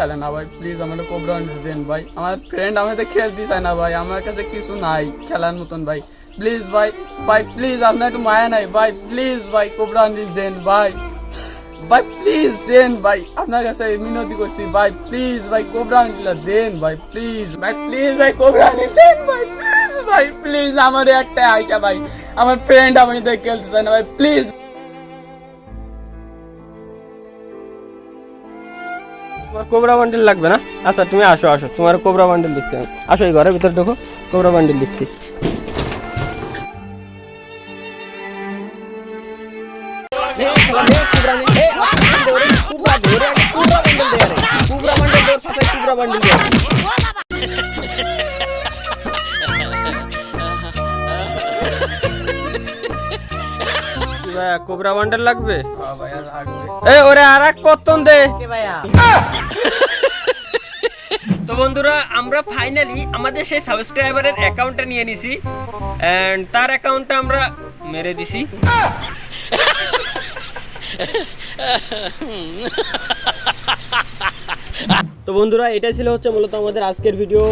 খেলে না ভাই প্লিজ আমাকে কোবরা দেন ভাই। আমার ফ্রেন্ড আমাদের খেলতে চায় না ভাই, আমার কাছে কিছু নাই খেলার মতন ভাই। প্লিজ ভাই ভাই প্লিজ আপনার একটু মায়া নাই, ভাই প্লিজ ভাই কোবরা বান্ডিল দেন ভাই। ভাই প্লিজ দেন ভাই, আপনার কাছে মিনতি করছি, ভাই প্লিজ ভাই কোবরা দেন ভাই প্লিজ ভাই প্লিজ ভাই কোবরা দেন ভাই প্লিজ ভাই প্লিজ আমার একটা আইসা ভাই, আমার ফ্রেন্ড আমাদের খেলতে চায় না ভাই প্লিজ তোমার কোবরা বান্ডেল লাগবে না? আচ্ছা তুমি আসো আসো। তোমার কোবরা বান্ডেল দিচ্ছি আসো এই ঘরের ভিতরে দেখো কোবরা বান্ডেল দিচ্ছি কোবরা বান্ডেল লাগবে? এ ওরে আর এক পত্তন দে তো বন্ধুরা আমরা ফাইনালি আমাদের সেই সাবস্ক্রাইবারের অ্যাকাউন্টটা নিয়ে নিছি এন্ড তার অ্যাকাউন্টটা আমরা মেরে দিছি। তো বন্ধুরা এটা ছিল হচ্ছে মূলত আমাদের আজকের ভিডিও